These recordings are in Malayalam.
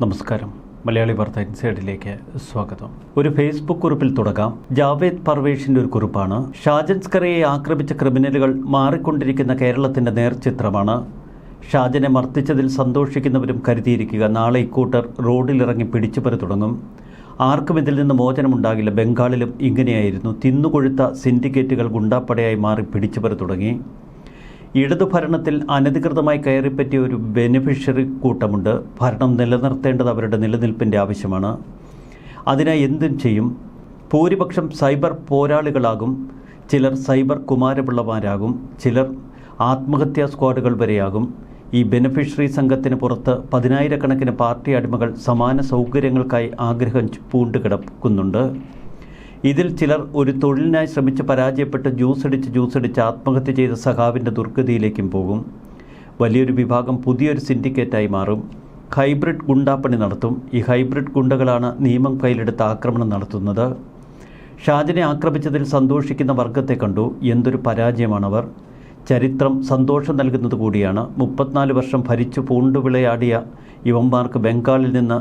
നമസ്കാരം. മലയാളി വാർത്ത ഇൻസൈഡിലേക്ക് സ്വാഗതം. ഒരു ഫേസ്ബുക്ക് കുറിപ്പിൽ തുടങ്ങാം. ജാവേദ് പർവേഷിന്റെ ഒരു കുറിപ്പാണ്. ഷാജൻസ്കറയെ ആക്രമിച്ച ക്രിമിനലുകൾ മാറിക്കൊണ്ടിരിക്കുന്ന കേരളത്തിന്റെ നേർചിത്രമാണ്. ഷാജനെ മർദ്ദിച്ചതിൽ സന്തോഷിക്കുന്നവരും കരുതിയിരിക്കുക. നാളെ ഇക്കൂട്ടർ റോഡിലിറങ്ങി പിടിച്ചുപറി തുടങ്ങും. ആർക്കും ഇതിൽ നിന്ന് മോചനമുണ്ടാകില്ല. ബംഗാളിലും ഇങ്ങനെയായിരുന്നു. തിന്നുകൊഴുത്ത സിൻഡിക്കേറ്റുകൾ ഗുണ്ടാപ്പടയായി മാറി പിടിച്ചുപറി തുടങ്ങി. ഇടതു ഭരണത്തിൽ അനധികൃതമായി കയറിപ്പറ്റിയ ഒരു ബെനിഫിഷ്യറി കൂട്ടമുണ്ട്. ഭരണം നിലനിർത്തേണ്ടത് അവരുടെ നിലനിൽപ്പിന്റെ ആവശ്യമാണ്. അതിനായി എന്തും ചെയ്യും. ഭൂരിപക്ഷം സൈബർ പോരാളികളാകും. ചിലർ സൈബർ കുമാരപിള്ളമാരാകും. ചിലർ ആത്മഹത്യാ സ്ക്വാഡുകൾ വരെയാകും. ഈ ബെനിഫിഷ്യറി സംഘത്തിന് പുറത്ത് പതിനായിരക്കണക്കിന് പാർട്ടി അടിമകൾ സമാന സൗകര്യങ്ങൾക്കായി ആഗ്രഹം പൂണ്ട് കിടക്കുന്നുണ്ട് ഇതിൽ ചിലർ ഒരു തൊഴിലിനായി ശ്രമിച്ച് പരാജയപ്പെട്ട് ജ്യൂസടിച്ച് ജ്യൂസടിച്ച് ആത്മഹത്യ ചെയ്ത സഖാവിന്റെ ദുർഗതിയിലേക്കും പോകും. വലിയൊരു വിഭാഗം പുതിയൊരു സിൻഡിക്കേറ്റായി മാറും. ഹൈബ്രിഡ് ഗുണ്ടാപ്പണി നടത്തും. ഈ ഹൈബ്രിഡ് ഗുണ്ടകളാണ് നിയമം കയ്യിലെടുത്ത് ആക്രമണം നടത്തുന്നത്. ഷാജിനെ ആക്രമിച്ചതിൽ സന്തോഷിക്കുന്ന വർഗത്തെ കണ്ടു. എന്തൊരു പരാജയമാണവർ. ചരിത്രം സന്തോഷം നൽകുന്നത് കൂടിയാണ്. മുപ്പത്തിനാല് വർഷം ഭരിച്ചു പൂണ്ടുവിളയാടിയ യുവന്മാർക്ക് ബംഗാളിൽ നിന്ന്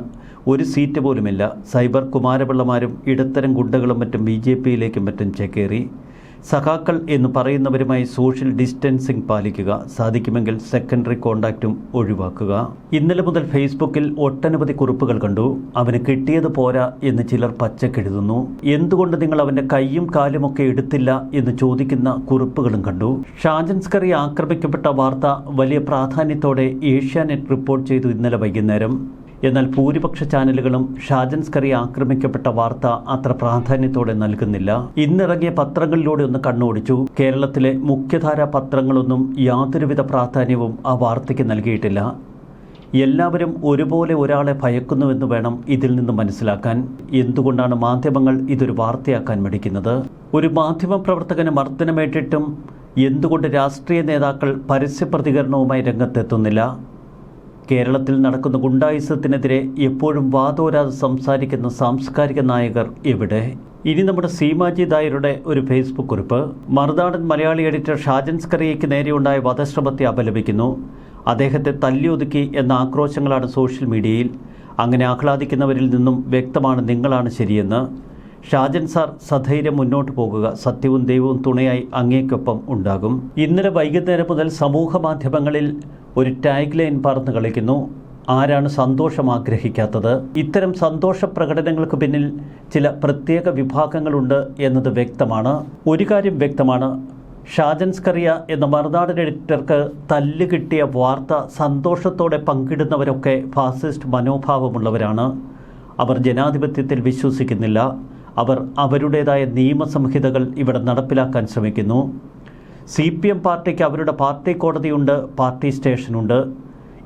ഒരു സീറ്റ് പോലുമില്ല. സൈബർ കുമാരപിള്ളമാരും ഇടത്തരം ഗുണ്ടകളും മറ്റും ബി ജെ പിയിലേക്കും മറ്റും ചേക്കേറി. സഖാക്കൾ എന്ന് പറയുന്നവരുമായി സോഷ്യൽ ഡിസ്റ്റൻസിംഗ് പാലിക്കുക. സാധിക്കുമെങ്കിൽ സെക്കൻഡറി കോണ്ടാക്റ്റും ഒഴിവാക്കുക. ഇന്നലെ മുതൽ ഫേസ്ബുക്കിൽ ഒട്ടനവധി കുറിപ്പുകൾ കണ്ടു. അവന് കിട്ടിയത് പോരാ എന്ന് ചിലർ പച്ചക്കെഴുതുന്നു എന്തുകൊണ്ട് നിങ്ങൾ അവന്റെ കൈയും കാലുമൊക്കെ എടുത്തില്ല എന്ന് ചോദിക്കുന്ന കുറിപ്പുകളും കണ്ടു. ഷാജൻസ്കറി ആക്രമിക്കപ്പെട്ട വാർത്ത വലിയ പ്രാധാന്യത്തോടെ ഏഷ്യാനെറ്റ് റിപ്പോർട്ട് ചെയ്തു ഇന്നലെ വൈകുന്നേരം. എന്നാൽ ഭൂരിപക്ഷ ചാനലുകളും ഷാജൻസ്കറി ആക്രമിക്കപ്പെട്ട വാർത്ത അത്ര പ്രാധാന്യത്തോടെ നൽകുന്നില്ല. ഇന്നിറങ്ങിയ പത്രങ്ങളിലൂടെ ഒന്ന് കണ്ണോടിച്ചു. കേരളത്തിലെ മുഖ്യധാരാ പത്രങ്ങളൊന്നും യാതൊരുവിധ പ്രാധാന്യവും ആ വാർത്തയ്ക്ക് നൽകിയിട്ടില്ല. എല്ലാവരും ഒരുപോലെ ഒരാളെ ഭയക്കുന്നുവെന്ന് വേണം ഇതിൽ നിന്ന് മനസ്സിലാക്കാൻ. എന്തുകൊണ്ടാണ് മാധ്യമങ്ങൾ ഇതൊരു വാർത്തയാക്കാൻ മടിക്കുന്നത്? ഒരു മാധ്യമ പ്രവർത്തകന് മർദ്ദനമേറ്റിട്ടും എന്തുകൊണ്ട് രാഷ്ട്രീയ നേതാക്കൾ പരസ്യ പ്രതികരണവുമായി രംഗത്തെത്തുന്നില്ല? കേരളത്തിൽ നടക്കുന്ന ഗുണ്ടായുസത്തിനെതിരെ എപ്പോഴും വാതോരാതെ സംസാരിക്കുന്ന സാംസ്കാരിക നായകർ എവിടെ? ഇനി നമ്മുടെ സീമാജി ദായരുടെ ഒരു ഫേസ്ബുക്ക് കുറിപ്പ്. മറുനാടൻ മലയാളി എഡിറ്റർ ഷാജൻ സ്കറിയയ്ക്ക് നേരെയുണ്ടായ വധശ്രമത്തെ അപലപിക്കുന്നു. അദ്ദേഹത്തെ തല്ലിയൊതുക്കി എന്ന ആക്രോശങ്ങളാണ് സോഷ്യൽ മീഡിയയിൽ. അങ്ങനെ ആഹ്ലാദിക്കുന്നവരിൽ നിന്നും വ്യക്തമാണ് നിങ്ങളാണ് ശരിയെന്ന്. ഷാജൻ സാർ സധൈര്യം മുന്നോട്ട് പോകുക സത്യവും ദൈവവും തുണയായി അങ്ങേക്കൊപ്പം ഉണ്ടാകും. ഇന്നലെ വൈകുന്നേരം മുതൽ സമൂഹ മാധ്യമങ്ങളിൽ ഒരു ടാഗ് ലൈൻ പറന്ന് കളിക്കുന്നു. ആരാണ് സന്തോഷം ആഗ്രഹിക്കാത്തത്? ഇത്തരം സന്തോഷ പ്രകടനങ്ങൾക്ക് പിന്നിൽ ചില പ്രത്യേക വിഭാഗങ്ങളുണ്ട് എന്നത് വ്യക്തമാണ്. ഒരു കാര്യം വ്യക്തമാണ്. ഷാജൻസ്കറിയ എന്ന മറുനാടൻ എഡിറ്റർക്ക് തല്ല് കിട്ടിയ വാർത്ത സന്തോഷത്തോടെ പങ്കിടുന്നവരൊക്കെ ഫാസിസ്റ്റ് മനോഭാവമുള്ളവരാണ്. അവർ ജനാധിപത്യത്തിൽ വിശ്വസിക്കുന്നില്ല. അവർ അവരുടേതായ നിയമസംഹിതകൾ ഇവിടെ നടപ്പിലാക്കാൻ ശ്രമിക്കുന്നു. സി പി എം പാർട്ടിക്ക് അവരുടെ പാർട്ടി കോടതിയുണ്ട് പാർട്ടി സ്റ്റേഷനുണ്ട്.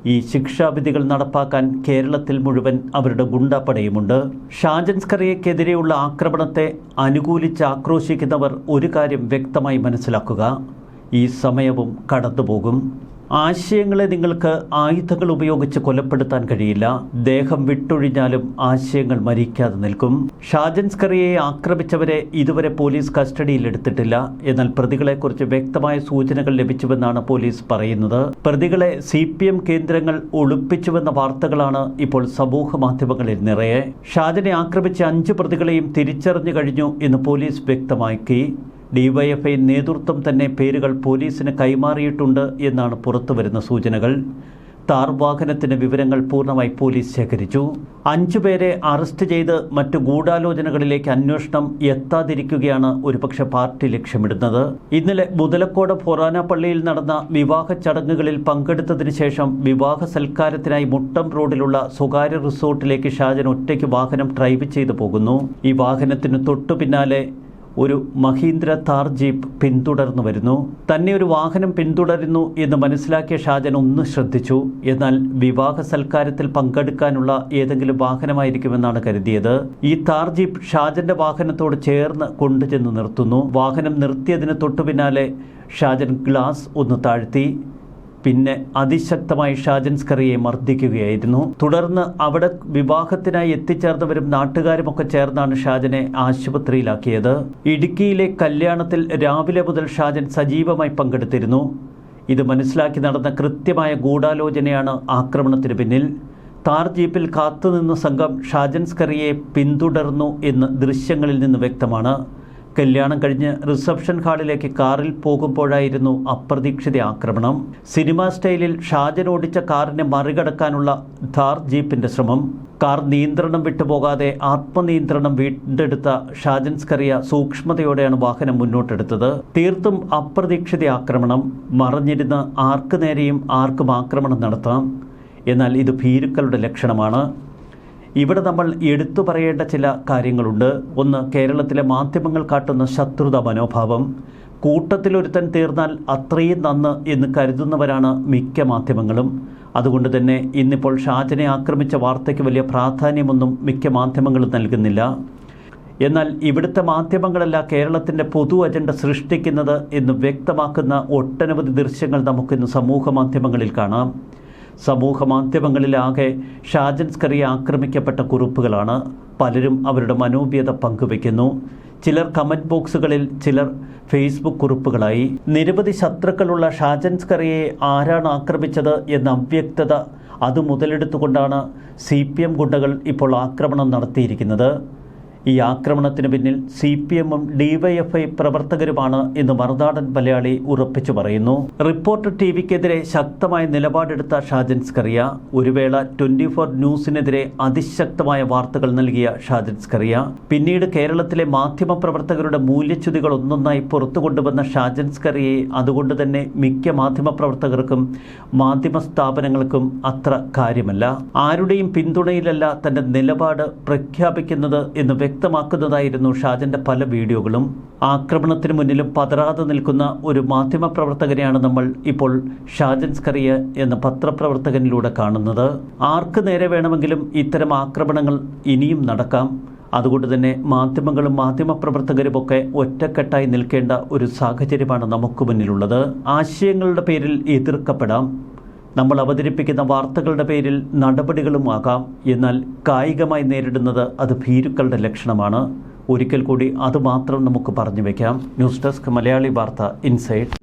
ഈ ശിക്ഷാവിധികൾ നടപ്പാക്കാൻ കേരളത്തിൽ മുഴുവൻ അവരുടെ ഗുണ്ടാപ്പടയുമുണ്ട്. ഷാജൻസ്കറിയക്കെതിരെയുള്ള ആക്രമണത്തെ അനുകൂലിച്ച് ആക്രോശിക്കുന്നവർ ഒരു കാര്യം വ്യക്തമായി മനസ്സിലാക്കുക. ഈ സമയവും കടന്നുപോകും. ആശയങ്ങളെ നിങ്ങൾക്ക് ആയുധങ്ങൾ ഉപയോഗിച്ച് കൊലപ്പെടുത്താൻ കഴിയില്ല. ദേഹം വിട്ടൊഴിഞ്ഞാലും ആശയങ്ങൾ മരിക്കാതെ നിൽക്കും. ഷാജൻസ്കറിയെ ആക്രമിച്ചവരെ ഇതുവരെ പോലീസ് കസ്റ്റഡിയിലെടുത്തിട്ടില്ല എന്നാൽ പ്രതികളെക്കുറിച്ച് വ്യക്തമായ സൂചനകൾ ലഭിച്ചുവെന്നാണ് പോലീസ് പറയുന്നത്. പ്രതികളെ സി കേന്ദ്രങ്ങൾ ഒളിപ്പിച്ചുവെന്ന വാർത്തകളാണ് ഇപ്പോൾ സമൂഹ മാധ്യമങ്ങളിൽ നിറയെ. ഷാജനെ ആക്രമിച്ച അഞ്ച് പ്രതികളെയും തിരിച്ചറിഞ്ഞു കഴിഞ്ഞു എന്ന് പോലീസ് വ്യക്തമാക്കി. ഡിവൈഎഫ്ഐ നേതൃത്വം തന്നെ പേരുകൾ പോലീസിന് കൈമാറിയിട്ടുണ്ട് എന്നാണ് പുറത്തുവരുന്ന സൂചനകൾ. താർ വാഹനത്തിന്റെ വിവരങ്ങൾ പൂർണമായി പോലീസ് ശേഖരിച്ചു. അഞ്ചുപേരെ അറസ്റ്റ് ചെയ്ത് മറ്റു ഗൂഢാലോചനകളിലേക്ക് അന്വേഷണം എത്താതിരിക്കുകയാണ് ഒരുപക്ഷെ പാർട്ടി ലക്ഷ്യമിടുന്നത്. ഇന്നലെ മുതലക്കോട് ഫൊറാന നടന്ന വിവാഹ ചടങ്ങുകളിൽ പങ്കെടുത്തതിനു ശേഷം വിവാഹ സൽക്കാരത്തിനായി മുട്ടം റോഡിലുള്ള സ്വകാര്യ റിസോർട്ടിലേക്ക് ഷാജൻ ഒറ്റയ്ക്ക് വാഹനം ഡ്രൈവ് ചെയ്തു പോകുന്നു. ഈ വാഹനത്തിന് തൊട്ടു പിന്നാലെ ഒരു മഹീന്ദ്ര താർ ജീപ്പ് പിന്തുടർന്നു വരുന്നു. തന്നെ ഒരു വാഹനം പിന്തുടരുന്നു എന്ന് മനസ്സിലാക്കിയ ഷാജൻ ഒന്ന് ശ്രദ്ധിച്ചു. എന്നാൽ വിവാഹ സൽക്കാരത്തിൽ പങ്കെടുക്കാനുള്ള ഏതെങ്കിലും വാഹനമായിരിക്കുമെന്നാണ് കരുതിയത്. ഈ താർ ജീപ്പ് ഷാജന്റെ വാഹനത്തോട് ചേർന്ന് കൊണ്ടുചെന്ന് നിർത്തുന്നു. വാഹനം നിർത്തിയതിന് തൊട്ടു പിന്നാലെ ഷാജൻ ഗ്ലാസ് ഒന്ന് താഴ്ത്തി. പിന്നെ അതിശക്തമായി ഷാജൻസ്കറിയെ മർദ്ദിക്കുകയായിരുന്നു. തുടർന്ന് അവിടെ വിവാഹത്തിനായി എത്തിച്ചേർന്നവരും നാട്ടുകാരുമൊക്കെ ചേർന്നാണ് ഷാജനെ ആശുപത്രിയിലാക്കിയത്. ഇടുക്കിയിലെ കല്യാണത്തിൽ രാവിലെ മുതൽ ഷാജൻ സജീവമായി പങ്കെടുത്തിരുന്നു. ഇത് മനസ്സിലാക്കി നടന്ന കൃത്യമായ ഗൂഢാലോചനയാണ് ആക്രമണത്തിന് പിന്നിൽ. താർ ജീപ്പിൽ കാത്തുനിന്ന സംഘം ഷാജൻസ്കറിയെ പിന്തുടർന്നു എന്ന് ദൃശ്യങ്ങളിൽ നിന്ന് വ്യക്തമാണ്. കല്യാണം കഴിഞ്ഞ് റിസപ്ഷൻ ഹാളിലേക്ക് കാറിൽ പോകുമ്പോഴായിരുന്നു അപ്രതീക്ഷിത ആക്രമണം. സിനിമാ സ്റ്റൈലിൽ ഷാജൻ ഓടിച്ച കാറിനെ മറികടക്കാനുള്ള ധാർ ജീപ്പിന്റെ ശ്രമം. കാർ നിയന്ത്രണം വിട്ടുപോകാതെ ആത്മനിയന്ത്രണം വീണ്ടെടുത്ത ഷാജൻ സ്കറിയ സൂക്ഷ്മതയോടെയാണ് വാഹനം മുന്നോട്ടെടുത്തത്. തീർത്തും അപ്രതീക്ഷിത ആക്രമണം. മറഞ്ഞിരുന്ന് ആർക്ക് നേരെയും ആർക്കും ആക്രമണം നടത്താം. എന്നാൽ ഇത് ഭീരുക്കളുടെ ലക്ഷണമാണ്. ഇവിടെ നമ്മൾ എടുത്തു പറയേണ്ട ചില കാര്യങ്ങളുണ്ട്. ഒന്ന് കേരളത്തിലെ മാധ്യമങ്ങൾ കാട്ടുന്ന ശത്രുത മനോഭാവം. കൂട്ടത്തിലൊരുത്തൻ തീർന്നാൽ അത്രയും നന്ന് എന്ന് കരുതുന്നവരാണ് മിക്ക മാധ്യമങ്ങളും. അതുകൊണ്ട് തന്നെ ഇന്നിപ്പോൾ ഷാജനെ ആക്രമിച്ച വാർത്തയ്ക്ക് വലിയ പ്രാധാന്യമൊന്നും മിക്ക മാധ്യമങ്ങളും നൽകുന്നില്ല. എന്നാൽ ഇവിടുത്തെ മാധ്യമങ്ങളല്ല കേരളത്തിന്റെ പൊതു അജണ്ട സൃഷ്ടിക്കുന്നത് എന്ന് വ്യക്തമാക്കുന്ന ഒട്ടനവധി ദൃശ്യങ്ങൾ നമുക്കിന്ന് സമൂഹ മാധ്യമങ്ങളിൽ കാണാം. സമൂഹ മാധ്യമങ്ങളിലാകെ ഷാജൻസ്കറി ആക്രമിക്കപ്പെട്ട കുറിപ്പുകളാണ് പലരും അവരുടെ മനോവ്യത പങ്കുവയ്ക്കുന്നു. ചിലർ കമന്റ് ബോക്സുകളിൽ ചിലർ ഫേസ്ബുക്ക് കുറിപ്പുകളായി. നിരവധി ശത്രുക്കളുള്ള ഷാജൻസ്കറിയെ ആരാണ് ആക്രമിച്ചത് എന്ന അവ്യക്തത അത് മുതലെടുത്തുകൊണ്ടാണ് സി പി എം ഗുണ്ടകൾ ഇപ്പോൾ ആക്രമണം നടത്തിയിരിക്കുന്നത്. ഈ ആക്രമണത്തിന് പിന്നിൽ സി പി എമ്മും ഡിവൈഎഫ്ഐ പ്രവർത്തകരുമാണ് എന്ന് മറുനാടൻ മലയാളി ഉറപ്പിച്ചു പറയുന്നു. റിപ്പോർട്ടർ ടി വിക്കെതിരെ ശക്തമായ നിലപാടെടുത്ത ഷാജൻസ്കറിയ ഒരു വേള ട്വന്റി ഫോർ ന്യൂസിനെതിരെ അതിശക്തമായ വാർത്തകൾ നൽകിയ ഷാജൻ സ്കറിയ പിന്നീട് കേരളത്തിലെ മാധ്യമപ്രവർത്തകരുടെ മൂല്യച്യുതികൾ ഒന്നൊന്നായി പുറത്തു കൊണ്ടുവന്ന ഷാജൻ സ്കറിയെ അതുകൊണ്ട് തന്നെ മിക്ക മാധ്യമപ്രവർത്തകർക്കും മാധ്യമ സ്ഥാപനങ്ങൾക്കും അത്ര കാര്യമല്ല. ആരുടെയും പിന്തുണയിലല്ല തന്റെ നിലപാട് പ്രഖ്യാപിക്കുന്നത് എന്ന് വ്യക്തമാക്കുന്നതായിരുന്നു ഷാജന്റെ പല വീഡിയോകളും. ആക്രമണത്തിന് മുന്നിലും പതറാതെ നിൽക്കുന്ന ഒരു മാധ്യമ പ്രവർത്തകനെയാണ് നമ്മൾ ഇപ്പോൾ ഷാജൻ സ്കറിയ എന്ന പത്രപ്രവർത്തകനിലൂടെ കാണുന്നത്. ആർക്ക് നേരെ വേണമെങ്കിലും ഇത്തരം ആക്രമണങ്ങൾ ഇനിയും നടക്കാം. അതുകൊണ്ട് തന്നെ മാധ്യമങ്ങളും മാധ്യമപ്രവർത്തകരുമൊക്കെ ഒറ്റക്കെട്ടായി നിൽക്കേണ്ട ഒരു സാഹചര്യമാണ് നമുക്ക് മുന്നിലുള്ളത്. ആശയങ്ങളുടെ പേരിൽ എതിർക്കപ്പെടാം. നമ്മൾ അവതരിപ്പിക്കുന്ന വാർത്തകളുടെ പേരിൽ നടപടികളുമാകാം എന്നാൽ കായികമായി നേരിടുന്നത് അത് ഭീരുക്കളുടെ ലക്ഷണമാണ്. ഒരിക്കൽ കൂടി അതുമാത്രം നമുക്ക് പറഞ്ഞു വയ്ക്കാം ന്യൂസ് ഡെസ്ക് മലയാളി വാർത്ത ഇൻസൈഡ്.